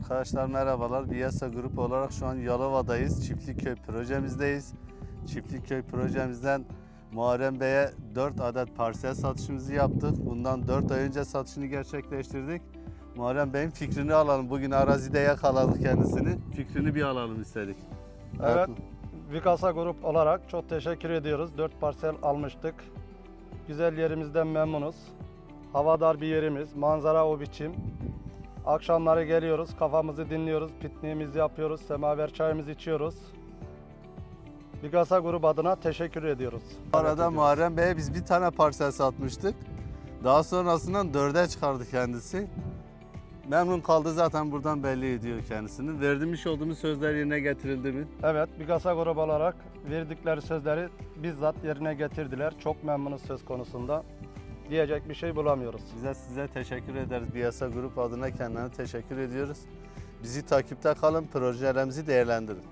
Arkadaşlar merhabalar. Biyasa Grup olarak şu an Yalova'dayız. Çiftlikköy projemizdeyiz. Çiftlikköy projemizden Muharrem Bey'e 4 adet parsel satışımızı yaptık. Bundan 4 ay önce satışını gerçekleştirdik. Muharrem Bey'in fikrini alalım. Bugün arazide yakaladık kendisini. Fikrini bir alalım istedik. Evet, Vikasa Grup olarak çok teşekkür ediyoruz. 4 parsel almıştık. Güzel yerimizden memnunuz. Havadar bir yerimiz, manzara o biçim. Akşamları geliyoruz, kafamızı dinliyoruz, pikniğimizi yapıyoruz, semaver çayımızı içiyoruz. Vikasa Grup adına teşekkür ediyoruz. Bu arada Muharrem Bey'e biz bir tane parsel satmıştık. Daha sonrasından dörde çıkardı kendisi. Memnun kaldı zaten buradan belli ediyor kendisini. Verdiğimiz olduğumuz sözler yerine getirildi mi? Evet, Vikasa Grup olarak verdikleri sözleri bizzat yerine getirdiler. Çok memnunuz söz konusunda. Diyecek bir şey bulamıyoruz. Bize size teşekkür ederiz. Biyasa Grup adına kendilerine teşekkür ediyoruz. Bizi takipte kalın, projelerimizi değerlendirin.